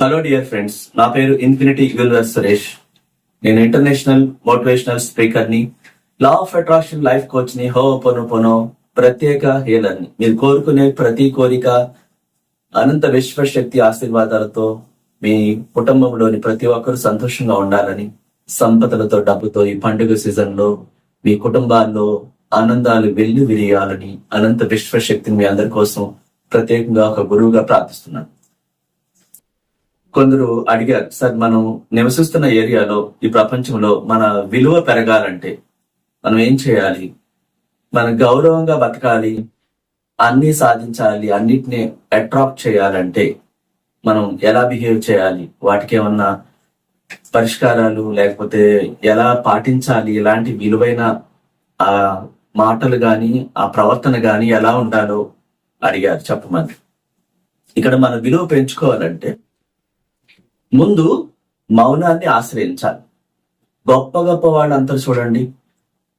Hello dear friends నా పేరు infinity universe Suresh నేను ఇంటర్నేషనల్ మోటివేషనల్ స్పీకర్ని లా ఆఫ్ అట్రాక్షన్ లైఫ్ కోచ్ని హో పొనో ప్రత్యేక హీలర్ని మీరు కోరుకునే ప్రతి కోరిక అనంత విశ్వశక్తి ఆశీర్వాదాలతో మీ కుటుంబంలోని ప్రతి ఒక్కరు సంతోషంగా ఉండాలని సంపదలతో డబ్బుతో ఈ పండుగ సీజన్లో మీ కుటుంబాల్లో ఆనందాలు వెల్లు విరియాలని అనంత విశ్వశక్తిని మీ అందరి కోసం ప్రత్యేకంగా ఒక గురువుగా ప్రార్థిస్తున్నాను. కొందరు అడిగారు సార్ మనం నివసిస్తున్న ఏరియాలో ఈ ప్రపంచంలో మన విలువ పెరగాలంటే మనం ఏం చేయాలి? మన గౌరవంగా బతకాలి అన్ని సాధించాలి అన్నిటిని అట్రాక్ట్ చేయాలంటే మనం ఎలా బిహేవ్ చేయాలి? వాటికి ఏమన్నా పరిష్కారాలు లేకపోతే ఎలా పాటించాలి? ఇలాంటి విలువైన ఆ మాటలు గాని ఆ ప్రవర్తన గాని ఎలా ఉండాలో అడిగారు చెప్పమని ఇక్కడ మన విలువ పెంచుకోవాలంటే ముందు మౌనాన్ని ఆశ్రయించాలి. గొప్ప గొప్ప వాళ్ళంతా చూడండి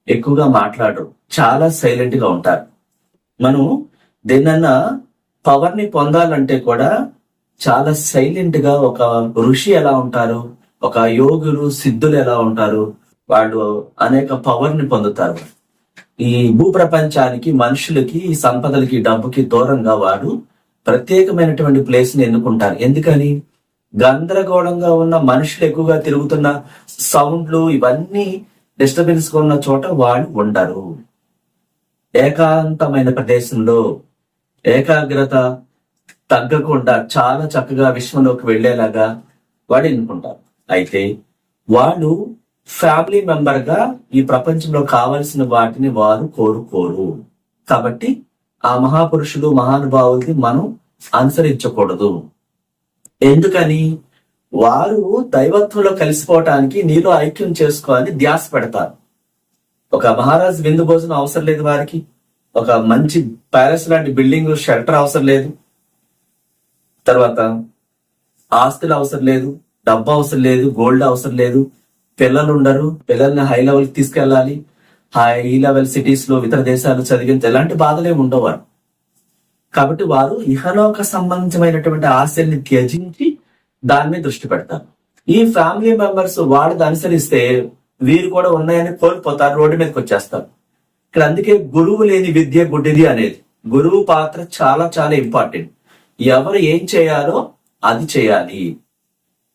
ఎక్కువగా మాట్లాడరు చాలా సైలెంట్గా ఉంటారు. మనం దేనన్నా పవర్ని పొందాలంటే కూడా చాలా సైలెంట్గా ఒక ఋషి ఎలా ఉంటారు ఒక యోగులు సిద్ధులు ఎలా ఉంటారు వాళ్ళు అనేక పవర్ని పొందుతారు. ఈ భూప్రపంచానికి మనుషులకి ఈ సంపదలకి డబ్బుకి దూరంగా వాడు ప్రత్యేకమైనటువంటి ప్లేస్ని ఎన్నుకుంటారు. ఎందుకని? గందరగోళంగా ఉన్న మనుషులు ఎక్కువగా తిరుగుతున్న సౌండ్లు ఇవన్నీ డిస్టర్బెన్స్గా ఉన్న చోట వాళ్ళు ఉండరు. ఏకాంతమైన ప్రదేశంలో ఏకాగ్రత తగ్గకుండా చాలా చక్కగా విశ్వంలోకి వెళ్ళేలాగా వాడు ఎన్నుకుంటారు. అయితే వాళ్ళు ఫ్యామిలీ మెంబర్గా ఈ ప్రపంచంలో కావలసిన వాటిని వారు కోరుకోరు. కాబట్టి ఆ మహాపురుషులు మహానుభావుల్ని మనం అనుసరించకూడదు. ఎందుకని? వారు దైవత్వంలో కలిసిపోవటానికి నీలో ఐక్యం చేసుకోవాలని ధ్యాస పెడతారు. ఒక మహారాజ్ విందు భోజనం అవసరం లేదు వారికి. ఒక మంచి ప్యాలెస్ లాంటి బిల్డింగ్ షెల్టర్ అవసరం లేదు. తర్వాత ఆస్తులు అవసరం లేదు డబ్బు అవసరం లేదు గోల్డ్ అవసరం లేదు. పిల్లలు ఉండరు పిల్లల్ని హై లెవెల్ తీసుకెళ్ళాలి. హై లెవెల్ సిటీస్లో ఇతర దేశాలు చదివించ ఎలాంటి బాధలేమి ఉండవు కాబట్టి వారు ఇహలోక సంబంధమైనటువంటి ఆశల్ని త్యజించి దాని మీద దృష్టి పెడతారు. ఈ ఫ్యామిలీ మెంబర్స్ వాళ్ళది అనుసరిస్తే వీరు కూడా ఉన్నాయని కోల్పోతారు రోడ్డు మీదకి వచ్చేస్తారు. ఇక్కడ అందుకే గురువు లేని విద్య గుడ్డిది అనేది గురువు పాత్ర చాలా చాలా ఇంపార్టెంట్. ఎవరు ఏం చేయాలో అది చేయాలి.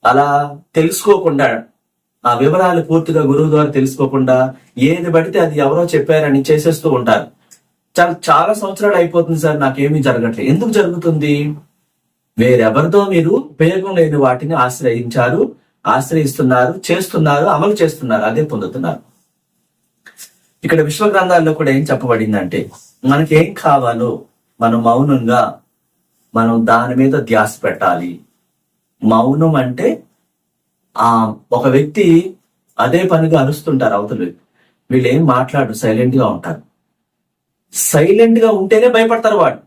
అలా తెలుసుకోకుండా ఆ వివరాలు పూర్తిగా గురువు ద్వారా తెలుసుకోకుండా ఏది పడితే అది ఎవరో చెప్పారని చేసేస్తూ ఉంటారు. చాలా చాలా సంవత్సరాలు అయిపోతుంది సార్ నాకేమీ జరగట్లేదు ఎందుకు జరుగుతుంది? వేరెవరితో మీరు ఉపయోగం లేని వాటిని ఆశ్రయించారు ఆశ్రయిస్తున్నారు చేస్తున్నారు అమలు చేస్తున్నారు అదే పొందుతున్నారు. ఇక్కడ విశ్వ గ్రంథాల్లో కూడా ఏం చెప్పబడిందంటే మనకి ఏం కావాలో మనం మౌనంగా మనం దాని మీద ధ్యాస పెట్టాలి. మౌనం అంటే ఆ ఒక వ్యక్తి అదే పనిగా అరుస్తుంటారు అవతల వీళ్ళు ఏం మాట్లాడు సైలెంట్గా ఉంటారు. సైలెంట్గా ఉంటేనే భయపడతారు వాడు.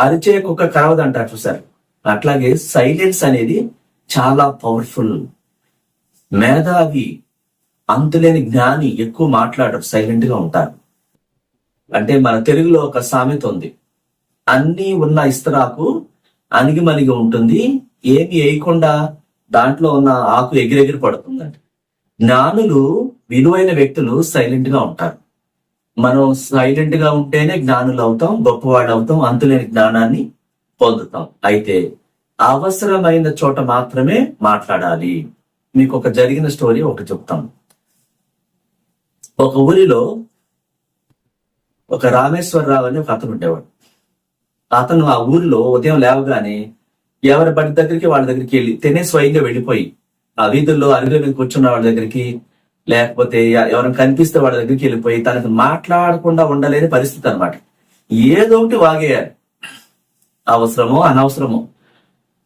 అరిచే కుక్క కరవదు చూసారు? అట్లాగే సైలెన్స్ అనేది చాలా పవర్ఫుల్ మేధావి అంతులేని జ్ఞాని ఎక్కువ మాట్లాడరు సైలెంట్గా ఉంటారు. అంటే మన తెలుగులో ఒక సామెత ఉంది. అన్ని ఉన్న ఇస్తరాకు అణిగి మణిగి ఉంటుంది ఏమి వేయకుండా దాంట్లో ఉన్న ఆకు ఎగిరెగిరి పడుతుందండి జ్ఞానులు విలువైన వ్యక్తులు సైలెంట్గా ఉంటారు. మనం సైలెంట్గా ఉంటేనే జ్ఞానులు అవుతాం గొప్పవాళ్ళు అవుతాం అంతులేని జ్ఞానాన్ని పొందుతాం. అయితే అవసరమైన చోట మాత్రమే మాట్లాడాలి. మీకు ఒక జరిగిన స్టోరీ ఒకటి చెప్తాం. ఒక ఊరిలో ఒక రామేశ్వరరావు అని ఒక అతను ఉండేవాడు. అతను ఆ ఊరిలో ఉదయం లేవగానే ఎవరి బడి దగ్గరికి వాళ్ళ దగ్గరికి వెళ్ళి తినే స్వయంగా వెళ్ళిపోయి ఆ వీధుల్లో అరుగుల మీద కూర్చున్న వాళ్ళ దగ్గరికి లేకపోతే ఎవరైనా కనిపిస్తే వాళ్ళ దగ్గరికి వెళ్ళిపోయి తనకు మాట్లాడకుండా ఉండలేని పరిస్థితి అనమాట ఏదో ఒకటి వాగేయాలి. అవసరమో అనవసరమో.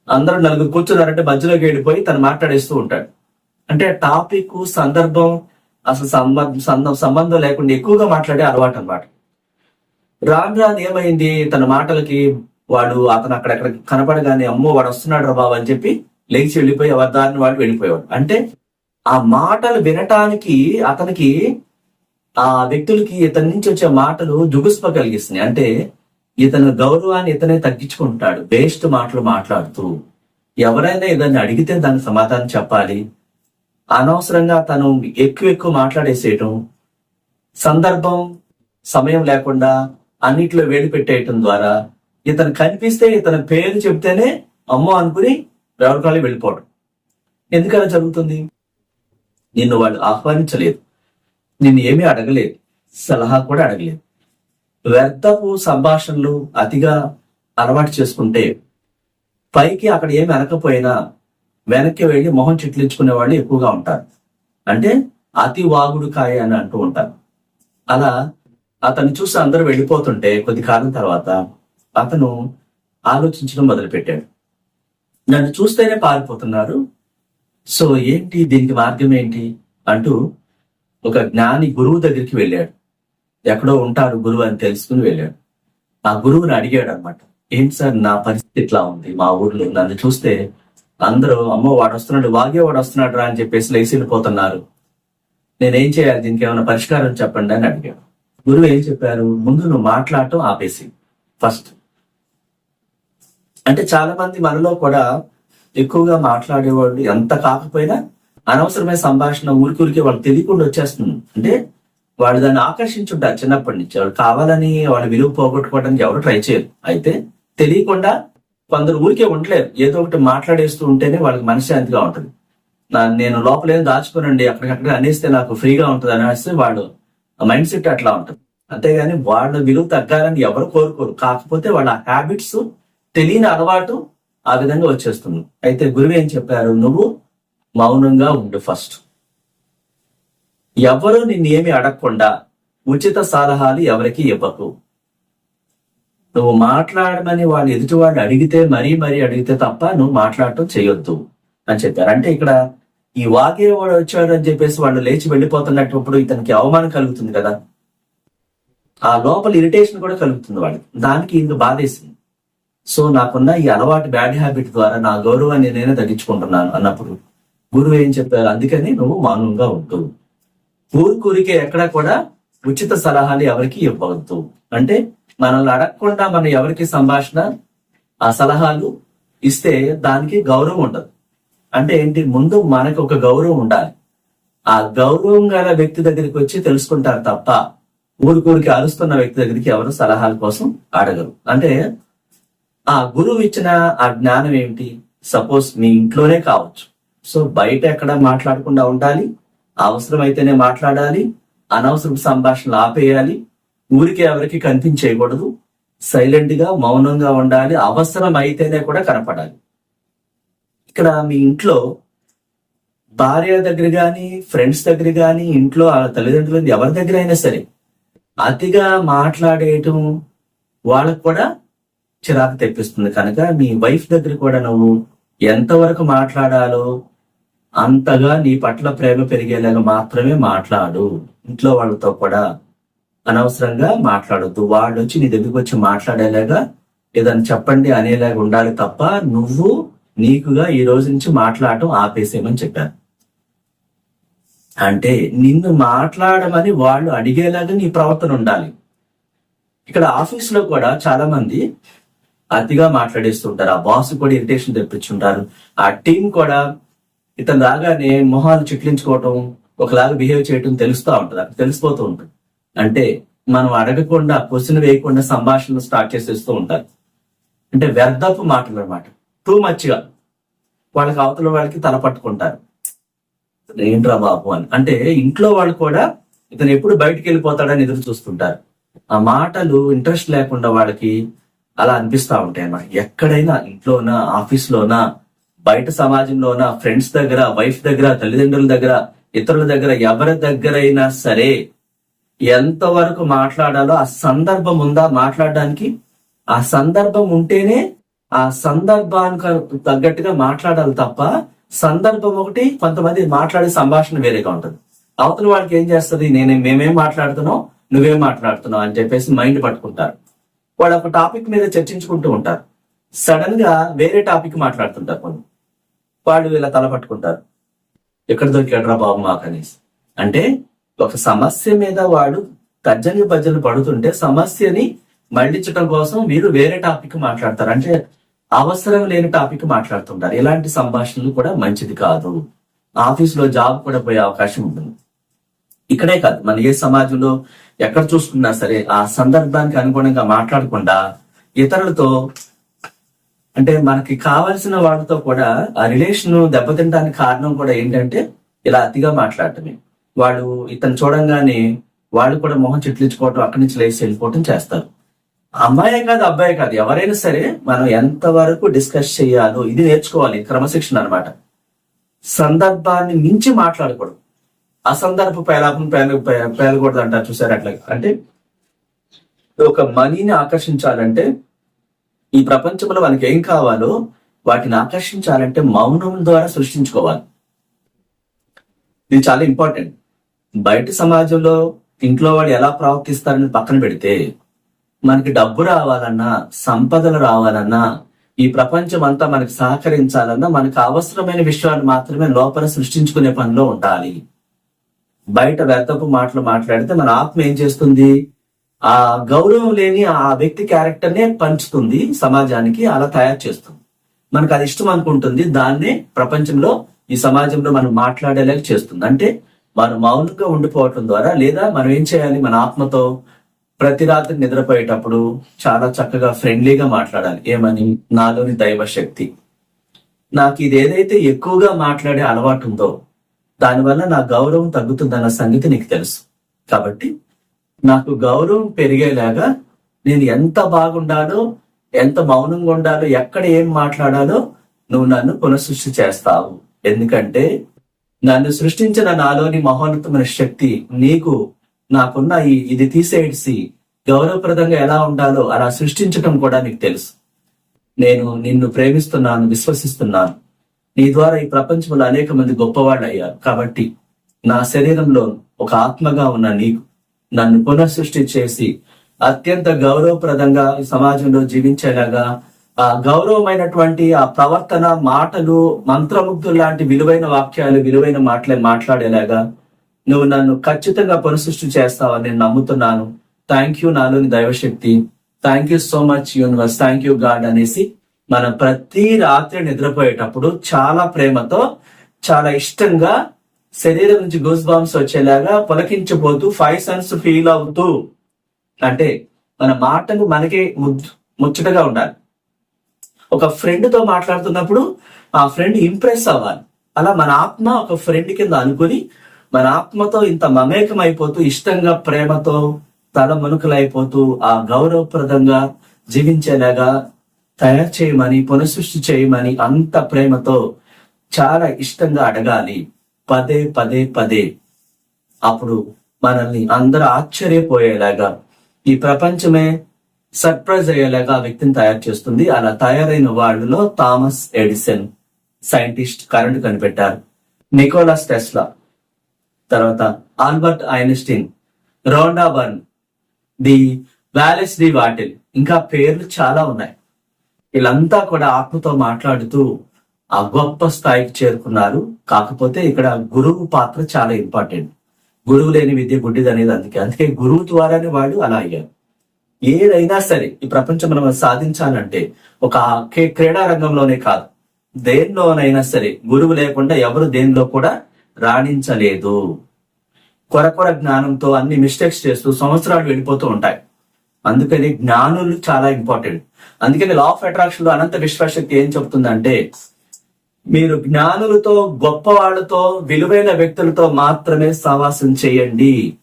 అందరూ నలుగురు కూర్చున్నారంటే మధ్యలోకి వెళ్ళిపోయి తను మాట్లాడేస్తూ ఉంటాడు. అంటే టాపిక్ సందర్భం అసలు సంబంధం సంబంధం లేకుండా ఎక్కువగా మాట్లాడే అలవాటు అనమాట రామ్ రాన్ ఏమైంది? తన మాటలకి వాడు అతను అక్కడెక్కడ కనపడగానే అమ్మో వాడు వస్తున్నాడు రా బాబు అని చెప్పి లేచి వెళ్ళిపోయి ఎవరి దారిని వాడు వెళ్ళిపోయేవాడు అంటే ఆ మాటలు వినటానికి అతనికి ఆ వ్యక్తులకి ఇతని నుంచి వచ్చే మాటలు జుగుస్ప కలిగిస్తున్నాయి. అంటే ఇతను గౌరవాన్ని ఇతనే తగ్గించుకుంటాడు. వేస్ట్ మాటలు మాట్లాడుతూ. ఎవరైనా ఏదైనా అడిగితే దానికి సమాధానం చెప్పాలి. అనవసరంగా తను ఎక్కువ ఎక్కువ మాట్లాడేసేయటం సందర్భం సమయం లేకుండా అన్నిట్లో వేడి పెట్టేయటం ద్వారా ఇతను కనిపిస్తే ఇతని పేరు చెప్తేనే అమ్మో అనుకుని ఎవరికాళ్ళు వెళ్ళిపోవడం ఎందుకలా జరుగుతుంది? నిన్ను వాళ్ళు ఆహ్వానించలేదు. నిన్ను ఏమీ అడగలేదు. సలహా కూడా అడగలేదు. వ్యర్థపు సంభాషణలు అతిగా అలవాటు చేసుకుంటే పైకి అక్కడ ఏమి అనకపోయినా వెనక్కి వెళ్ళి మొహం చిట్లించుకునే వాళ్ళు ఎక్కువగా ఉంటారు. అంటే అతి వాగుడు కాయ అని అంటూ ఉంటారు. అలా అతన్ని చూసి అందరూ వెళ్ళిపోతుంటే కొద్ది కాలం తర్వాత అతను ఆలోచించడం మొదలుపెట్టాడు. నన్ను చూస్తేనే పారిపోతున్నారు. సో ఏంటి దీనికి మార్గం ఏంటి అంటూ ఒక జ్ఞాని గురువు దగ్గరికి వెళ్ళాడు. ఎక్కడో ఉంటాడు గురువు అని తెలుసుకుని వెళ్ళాడు. ఆ గురువుని అడిగాడు అనమాట ఏంటి సార్ నా పరిస్థితి ఇట్లా ఉంది? మా ఊర్లో నన్ను చూస్తే అందరూ అమ్మో వాడు వస్తున్నాడు వాగే వాడు వస్తున్నాడు రా అని చెప్పేసి లేచి వెళ్ళిపోతున్నారు నేనేం చేయాలి? దీనికి ఏమైనా పరిష్కారం చెప్పండి అని అడిగాడు. గురువు ఏం చెప్పారు? ముందు నువ్వు మాట్లాడటం ఆపేసి ఫస్ట్. అంటే చాలా మంది మనలో కూడా ఎక్కువగా మాట్లాడేవాళ్ళు ఎంత కాకపోయినా అనవసరమైన సంభాషణ ఊరికూరికే వాళ్ళు తెలియకుండా వచ్చేస్తుంది. అంటే వాళ్ళు దాన్ని ఆకర్షించుంటారు చిన్నప్పటి నుంచి. వాళ్ళు కావాలని వాళ్ళ విలువ పోగొట్టుకోవడానికి ఎవరు ట్రై చేయరు. అయితే తెలియకుండా కొందరు ఊరికే ఉండలేరు. ఏదో ఒకటి మాట్లాడేస్తూ ఉంటేనే వాళ్ళకి మనశ్శాంతిగా ఉంటుంది. నేను లోపలేం దాచుకోనండి అక్కడికక్కడ అనేస్తే నాకు ఫ్రీగా ఉంటుంది అనేస్తే వాడు మైండ్ సెట్ అట్లా ఉంటుంది. అంతేగాని వాళ్ళ విలువ తగ్గాలని ఎవరు కోరుకోరు. కాకపోతే వాళ్ళ హ్యాబిట్స్ తెలియని అలవాటు ఆ విధంగా వచ్చేస్తుంది. అయితే గురువు ఏం చెప్పారు? నువ్వు మౌనంగా ఉండు ఫస్ట్ ఎవరు నిన్నేమి అడగకుండా ఉచిత సలహాలు ఎవరికి ఇవ్వకు. నువ్వు మాట్లాడమని వాళ్ళు ఎదుటి వాళ్ళు అడిగితే మరీ మరీ అడిగితే తప్ప నువ్వు మాట్లాడటం చేయొద్దు అని చెప్పారు. అంటే ఇక్కడ ఈ వాగే వాడు వచ్చాడు అని చెప్పేసి వాళ్ళు లేచి వెళ్ళిపోతున్నప్పుడు ఇతనికి అవమానం కలుగుతుంది కదా. ఆ లోపల ఇరిటేషన్ కూడా కలుగుతుంది వాళ్ళకి. దానికి ఇందు బాధేసింది. సో నాకున్న ఈ అలవాటు బ్యాడ్ హ్యాబిట్ ద్వారా నా గౌరవాన్ని నేనే తగ్గించుకుంటున్నాను అన్నప్పుడు గురువు ఏం చెప్పారు? అందుకని నువ్వు మౌనంగా ఉండు. ఊరికూరికే ఎక్కడ కూడా ఉచిత సలహాలు ఎవరికి ఇవ్వవద్దు. అంటే మనల్ని అడగకుండా మనం ఎవరికి సంభాషణ ఆ సలహాలు ఇస్తే దానికి గౌరవం ఉండదు. అంటే ఏంటి? ముందు మనకు ఒక గౌరవం ఉండాలి. ఆ గౌరవం గల వ్యక్తి దగ్గరికి వచ్చి తెలుసుకుంటారు తప్ప ఊరికూరికి అరుస్తున్న వ్యక్తి దగ్గరికి ఎవరు సలహాల కోసం అడగరు. అంటే ఆ గురువు ఇచ్చిన ఆ జ్ఞానం ఏమిటి? సపోజ్ మీ ఇంట్లోనే కావచ్చు. సో బయట ఎక్కడ మాట్లాడకుండా ఉండాలి అవసరమైతేనే మాట్లాడాలి అనవసర సంభాషణలు ఆపేయాలి ఊరికి ఎవరికి కనిపించేయకూడదు సైలెంట్గా మౌనంగా ఉండాలి అవసరం అయితేనే కూడా కనపడాలి. ఇక్కడ మీ ఇంట్లో భార్య దగ్గర కానీ ఫ్రెండ్స్ దగ్గర కానీ ఇంట్లో ఆ తల్లిదండ్రులు ఎవరి దగ్గర అయినా సరే అతిగా మాట్లాడేయటం వాళ్ళకు కూడా చిరాకు తెప్పిస్తుంది. కనుక మీ వైఫ్ దగ్గర కూడా నువ్వు ఎంతవరకు మాట్లాడాలో అంతగా నీ పట్ల ప్రేమ పెరిగేలాగా మాత్రమే మాట్లాడు. ఇంట్లో వాళ్ళతో కూడా అనవసరంగా మాట్లాడొద్దు. వాళ్ళు వచ్చి నీ దగ్గరికి వచ్చి మాట్లాడేలాగా ఏదైనా చెప్పండి అనేలాగా ఉండాలి తప్ప నువ్వు నీకుగా ఈ రోజు నుంచి మాట్లాడటం ఆపేసేయమని చెప్పారు. అంటే నిన్ను మాట్లాడమని వాళ్ళు అడిగేలాగా నీ ప్రవర్తన ఉండాలి. ఇక్కడ ఆఫీస్లో కూడా చాలా మంది అతిగా మాట్లాడేస్తుంటారు. ఆ బాస్ కూడా ఇరిటేషన్ తెప్పించుంటారు. ఆ టీం కూడా ఇతను రాగానే మొహాలు చిట్లించుకోవటం ఒకలాగా బిహేవ్ చేయటం తెలుస్తూ ఉంటుంది. అక్కడ తెలిసిపోతూ ఉంటుంది. అంటే మనం అడగకుండా క్వశ్చన్ వేయకుండా సంభాషణలు స్టార్ట్ చేసేస్తూ ఉంటారు. అంటే వ్యర్థపు మాటలు అనమాట టూ మచ్గా వాళ్ళకి అవతల వాళ్ళకి తల పట్టుకుంటారు. ఏంట్రా బాబు అని. అంటే ఇంట్లో వాళ్ళు కూడా ఇతను ఎప్పుడు బయటికి వెళ్ళిపోతాడని ఎదురు చూస్తుంటారు. ఆ మాటలు ఇంట్రెస్ట్ లేకుండా వాళ్ళకి అలా అనిపిస్తా ఉంటాయి అన్నమాట. ఎక్కడైనా ఇంట్లోనా ఆఫీస్లోనా బయట సమాజంలోనా ఫ్రెండ్స్ దగ్గర వైఫ్ దగ్గర తల్లిదండ్రుల దగ్గర ఇతరుల దగ్గర ఎవరి దగ్గరైనా సరే ఎంతవరకు మాట్లాడాలో ఆ సందర్భం ఉందా మాట్లాడడానికి? ఆ సందర్భం ఉంటేనే ఆ సందర్భానికి తగ్గట్టుగా మాట్లాడాలి తప్ప సందర్భం ఒకటి కొంతమంది మాట్లాడే సంభాషణ వేరేగా ఉంటుంది. అవతల వాళ్ళకి ఏం చేస్తుంది? నేను మేమేం మాట్లాడుతున్నావు నువ్వేం మాట్లాడుతున్నావు? అని చెప్పేసి మైండ్ పట్టుకుంటారు. వాళ్ళు ఒక టాపిక్ మీద చర్చించుకుంటూ ఉంటారు. సడన్గా వేరే టాపిక్ మాట్లాడుతుంటారు కొన్ని వాళ్ళు ఇలా తల పట్టుకుంటారు. ఎక్కడ దొరికాడరా బాబు మాకు? అనేసి. అంటే ఒక సమస్య మీద వాడు తర్జని భజనలు పడుతుంటే సమస్యని మళ్ళించడం కోసం మీరు వేరే టాపిక్ మాట్లాడతారు. అంటే అవసరం లేని టాపిక్ మాట్లాడుతుంటారు. ఇలాంటి సంభాషణలు కూడా మంచిది కాదు. ఆఫీస్లో జాబ్ కూడా పోయే అవకాశం ఉంటుంది. ఇక్కడే కాదు. మన ఏ సమాజంలో ఎక్కడ చూసుకున్నా సరే ఆ సందర్భానికి అనుగుణంగా మాట్లాడకుండా ఇతరులతో అంటే మనకి కావాల్సిన వాళ్ళతో కూడా ఆ రిలేషన్ దెబ్బతింటానికి కారణం కూడా ఏంటంటే ఇలా అతిగా మాట్లాడటమే. వాళ్ళు ఇతను చూడంగానే వాళ్ళు కూడా మొహం చిట్లించుకోవటం అక్కడి నుంచి లేచి వెళ్ళిపోవటం చేస్తారు. అమ్మాయే కాదు అబ్బాయే కాదు ఎవరైనా సరే మనం ఎంతవరకు డిస్కస్ చేయాలో ఇది నేర్చుకోవాలి క్రమశిక్షణ అన్నమాట. సందర్భాన్ని మించి మాట్లాడకూడదు. అసందర్భ పేలాపం పేల పేలకూడదు అంటారు చూసారు అట్లా? అంటే ఒక మనీని ఆకర్షించాలంటే ఈ ప్రపంచంలో మనకి ఏం కావాలో వాటిని ఆకర్షించాలంటే మౌనం ద్వారా సృష్టించుకోవాలి. ఇది చాలా ఇంపార్టెంట్. బయట సమాజంలో ఇంట్లో వాళ్ళు ఎలా ప్రవర్తిస్తారని పక్కన పెడితే మనకి డబ్బు రావాలన్నా సంపదలు రావాలన్నా ఈ ప్రపంచం అంతా మనకి సహకరించాలన్నా మనకు అవసరమైన విషయాలు మాత్రమే లోపల సృష్టించుకునే పనిలో ఉండాలి. బయట వ్యర్థపు మాటలు మాట్లాడితే మన ఆత్మ ఏం చేస్తుంది? ఆ గౌరవం లేని ఆ వ్యక్తి క్యారెక్టర్ నే పంచుతుంది సమాజానికి అలా తయారు చేస్తుంది. మనకు అది ఇష్టం అనుకుంటుంది దాన్నే ప్రపంచంలో ఈ సమాజంలో మనం మాట్లాడేలాగా చేస్తుంది. అంటే మనం మౌనంగా ఉండిపోవటం ద్వారా లేదా మనం ఏం చేయాలి? మన ఆత్మతో ప్రతి రాత్రి నిద్రపోయేటప్పుడు చాలా చక్కగా ఫ్రెండ్లీగా మాట్లాడాలి. ఏమని? నాలోని దైవ శక్తి నాకు ఇది ఏదైతే ఎక్కువగా మాట్లాడే అలవాటు ఉందో దానివల్ల నా గౌరవం తగ్గుతుందన్న సంగతి నీకు తెలుసు. కాబట్టి నాకు గౌరవం పెరిగేలాగా నేను ఎంత బాగుండాలో ఎంత మౌనంగా ఉండాలో ఎక్కడ ఏం మాట్లాడాలో నువ్వు నన్ను పునఃసృష్టి చేస్తావు. ఎందుకంటే నన్ను సృష్టించిన నాలోని మహోన్నతమైన శక్తి నీకు నాకున్న ఈ ఇది తీసేసి గౌరవప్రదంగా ఎలా ఉండాలో అలా సృష్టించటం కూడా నీకు తెలుసు. నేను నిన్ను ప్రేమిస్తున్నాను విశ్వసిస్తున్నాను. నీ ద్వారా ఈ ప్రపంచంలో అనేక మంది గొప్పవాళ్ళు అయ్యారు కాబట్టి నా శరీరంలో ఒక ఆత్మగా ఉన్న నీకు నన్ను పునఃసృష్టి చేసి అత్యంత గౌరవప్రదంగా సమాజంలో జీవించేలాగా ఆ గౌరవమైనటువంటి ఆ ప్రవర్తన మాటలు మంత్రముగ్ధులు లాంటి విలువైన వాక్యాలు విలువైన మాటలే మాట్లాడేలాగా నువ్వు నన్ను ఖచ్చితంగా పునఃసృష్టి చేస్తావని నేను నమ్ముతున్నాను. థ్యాంక్ యూ నాలోని దైవశక్తి. Thank you so much universe thank you God అనేసి మనం ప్రతి రాత్రి నిద్రపోయేటప్పుడు చాలా ప్రేమతో చాలా ఇష్టంగా శరీరం నుంచి గూస్ బాంబ్స్ వచ్చేలాగా పొలకించిపోతూ ఫైవ్ సెన్స్ ఫీల్ అవుతూ అంటే మన మాటలు మనకి ముచ్చటగా ఉండాలి. ఒక ఫ్రెండ్తో మాట్లాడుతున్నప్పుడు ఆ ఫ్రెండ్ ఇంప్రెస్ అవ్వాలి. అలా మన ఆత్మ ఒక ఫ్రెండ్ కింద అనుకుని మన ఆత్మతో ఇంత మమేకం అయిపోతూ ఇష్టంగా ప్రేమతో తల మనుకలైపోతూ ఆ గౌరవప్రదంగా జీవించేలాగా తయారు చేయమని పునఃసృష్టి చేయమని అంత ప్రేమతో చాలా ఇష్టంగా అడగాలి. పదే పదే పదే. అప్పుడు మనల్ని అందరూ ఆశ్చర్యపోయేలాగా ఈ ప్రపంచమే సర్ప్రైజ్ అయ్యేలాగా ఆ వ్యక్తిని తయారు చేస్తుంది. అలా తయారైన వాళ్ళలో థామస్ ఎడిసన్ సైంటిస్ట్ కరెంట్ కనిపెట్టారు. నికోలాస్ టెస్లా తర్వాత Albert Einstein Rhonda Byrne the Wallace D Wattle. ఇంకా పేర్లు చాలా ఉన్నాయి. వీళ్ళంతా కూడా ఆత్మతో మాట్లాడుతూ ఆ గొప్ప స్థాయికి చేరుకున్నారు. కాకపోతే ఇక్కడ గురువు పాత్ర చాలా ఇంపార్టెంట్. గురువు లేని విద్య గుడ్డిది అనేది అందుకే. అందుకే గురువు ద్వారానే వాడు అలా అయ్యారు. ఏదైనా సరే ఈ ప్రపంచం మనం సాధించాలంటే ఒక క్రీడా రంగంలోనే కాదు. దేనిలోనైనా సరే గురువు లేకుండా ఎవరు దేనిలో కూడా రాణించలేదు. కొరకొర జ్ఞానంతో అన్ని మిస్టేక్స్ చేస్తూ సంవత్సరాలు వెళ్ళిపోతూ ఉంటాయి. అందుకని జ్ఞానులు చాలా ఇంపార్టెంట్. అందుకని లా ఆఫ్ అట్రాక్షన్లో అనంత విశ్వశక్తి ఏం చెప్తుందంటే మీరు జ్ఞానులతో గొప్ప వాళ్ళతో విలువైన వ్యక్తులతో మాత్రమే సహవాసం చేయండి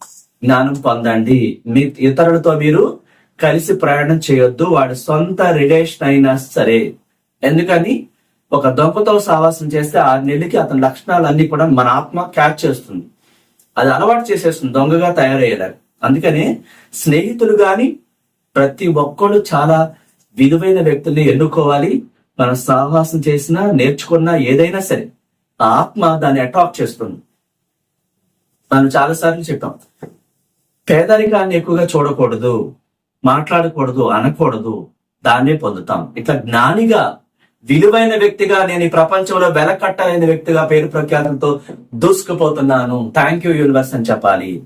జ్ఞానం పొందండి. మీ ఇతరులతో మీరు కలిసి ప్రయాణం చేయొద్దు వాడి సొంత రిలేషన్ అయినా సరే. ఎందుకని? ఒక దొంగతో సహవాసం చేస్తే ఆ నెలకి అతని లక్షణాలన్నీ కూడా మన ఆత్మ క్యాచ్ చేస్తుంది. అది అలవాటు చేసేస్తుంది దొంగగా తయారయ్యేలాగా. అందుకనే స్నేహితులు గాని ప్రతి ఒక్కరు చాలా విలువైన వ్యక్తుల్ని ఎన్నుకోవాలి. మనం సాహసం చేసినా నేర్చుకున్నా ఏదైనా సరే ఆ ఆత్మ దాన్ని అటాక్ చేస్తుంది. మనం చాలాసార్లు చెప్పాం. పేదరికాన్ని ఎక్కువగా చూడకూడదు మాట్లాడకూడదు అనకూడదు దాన్నే పొందుతాం. ఇట్లా జ్ఞానిగా విలువైన వ్యక్తిగా నేను ఈ ప్రపంచంలో వెలకట్టలేని వ్యక్తిగా పేరు ప్రఖ్యాతంతో దూసుకుపోతున్నాను. థ్యాంక్ యూ యూనివర్స్ అని చెప్పాలి.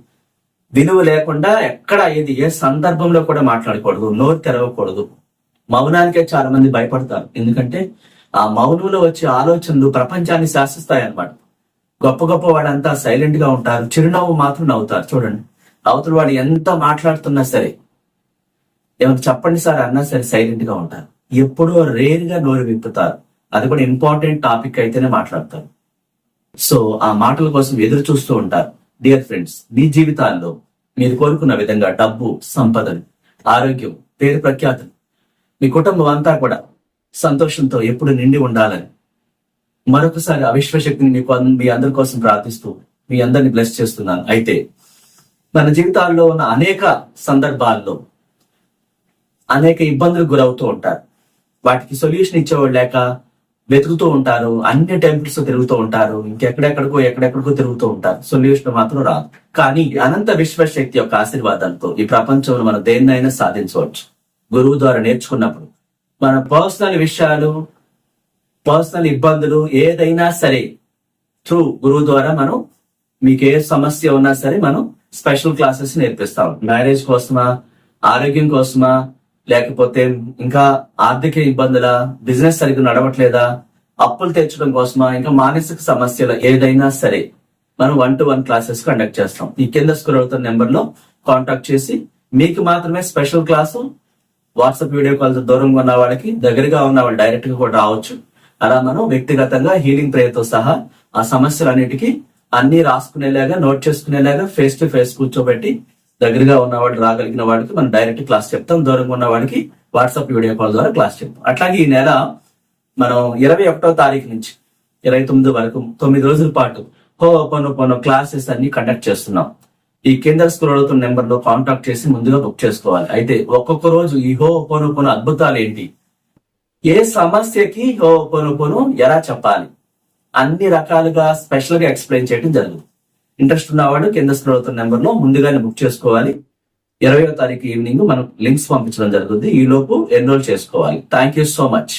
విలువ లేకుండా ఎక్కడ ఏది ఏ సందర్భంలో కూడా మాట్లాడకూడదు నోరు తెరవకూడదు. మౌనానికే చాలా మంది భయపడతారు. ఎందుకంటే ఆ మౌనంలో వచ్చే ఆలోచనలు ప్రపంచాన్ని శాసిస్తాయి అన్నమాట గొప్ప గొప్ప వాడంతా సైలెంట్గా ఉంటారు చిరునవ్వు మాత్రం నవ్వుతారు. చూడండి అవతల వాడు ఎంత మాట్లాడుతున్నా సరే ఏమైనా చెప్పండి సార్ అన్నా సరే సైలెంట్గా ఉంటారు. ఎప్పుడో రేర్గా నోరు విప్పుతారు. అది కూడా ఇంపార్టెంట్ టాపిక్ అయితేనే మాట్లాడతారు. సో ఆ మాటల కోసం ఎదురు చూస్తూ ఉంటారు. డియర్ ఫ్రెండ్స్ మీ జీవితాల్లో మీరు కోరుకున్న విధంగా డబ్బు సంపదలు ఆరోగ్యం పేరు ప్రఖ్యాతులు మీ కుటుంబం అంతా కూడా సంతోషంతో ఎప్పుడు నిండి ఉండాలని మరొకసారి అవిశ్వశక్తిని మీకు మీ అందరి కోసం ప్రార్థిస్తూ మీ అందరిని బ్లెస్ చేస్తున్నాను. అయితే మన జీవితాల్లో ఉన్న అనేక సందర్భాల్లో అనేక ఇబ్బందులకు గురవుతూ ఉంటారు. వాటికి సొల్యూషన్ ఇచ్చేవాళ్ళు లేక వెతుకుతూ ఉంటారు అన్ని టెంపుల్స్ తిరుగుతూ ఉంటారు ఇంకెక్కడెక్కడికో ఎక్కడెక్కడికో తిరుగుతూ ఉంటారు. సొల్యూషన్ మాత్రం రాదు. కానీ అనంత విశ్వశక్తి యొక్క ఆశీర్వాదంతో ఈ ప్రపంచంలో మనం దేన్నైనా సాధించవచ్చు. గురువు ద్వారా నేర్చుకున్నప్పుడు. మన పర్సనల్ విషయాలు పర్సనల్ ఇబ్బందులు ఏదైనా సరే త్రూ గురువు ద్వారా మనం మీకు ఏ సమస్య ఉన్నా సరే మనం స్పెషల్ క్లాసెస్ నేర్పిస్తాం. మ్యారేజ్ కోసమా ఆరోగ్యం కోసమా లేకపోతే ఇంకా ఆర్థిక ఇబ్బందుల బిజినెస్ సరిగ్గా నడవట్లేదా? అప్పులు తెచ్చడం కోసమా? ఇంకా మానసిక సమస్యలు ఏదైనా సరే మనం one to one classes conduct చేస్తాం. ఈ కింద స్క్రోల్ అవుతున్న నెంబర్లో కాంటాక్ట్ చేసి మీకు మాత్రమే special class WhatsApp video calls దూరంగా ఉన్న వాళ్ళకి దగ్గరగా ఉన్న వాళ్ళు డైరెక్ట్గా కూడా రావచ్చు. అలా మనం వ్యక్తిగతంగా హీలింగ్ ప్రేయర్తో సహా ఆ సమస్యలన్నిటికీ అన్ని రాసుకునేలాగా నోట్ చేసుకునేలాగా ఫేస్ టు ఫేస్ కూర్చోబెట్టి దగ్గరగా ఉన్నవాడు రాగలిగిన వాడికి మనం డైరెక్ట్ క్లాస్ చెప్తాం. దూరంగా ఉన్న వాడికి వాట్సాప్ వీడియో కాల్ ద్వారా క్లాస్ చెప్తాం. అట్లాగే ఈ నెల మనం ఇరవై ఒకటో తారీఖు నుంచి ఇరవై తొమ్మిది వరకు తొమ్మిది రోజుల పాటు హో పను పను క్లాసెస్ అన్ని కండక్ట్ చేస్తున్నాం. ఈ కింద స్కూల్ అవుతున్న నెంబర్లో కాంటాక్ట్ చేసి ముందుగా బుక్ చేసుకోవాలి. అయితే ఒక్కొక్క రోజు ఈ హో పను పను అద్భుతాలు ఏంటి? ఏ సమస్యకి హో పను పను ఎలా చెప్పాలి? అన్ని రకాలుగా స్పెషల్గా ఎక్స్ప్లెయిన్ చేయడం జరుగుతుంది. ఇంట్రెస్ట్ ఉన్నవాడు కింద స్క్రోల్ అవుతున్న నెంబర్లో ముందుగానే బుక్ చేసుకోవాలి. ఇరవయో తారీఖు ఈవినింగ్ మనం లింక్స్ పంపించడం జరుగుతుంది. ఈ లోపు ఎన్రోల్ చేసుకోవాలి. Thank you so much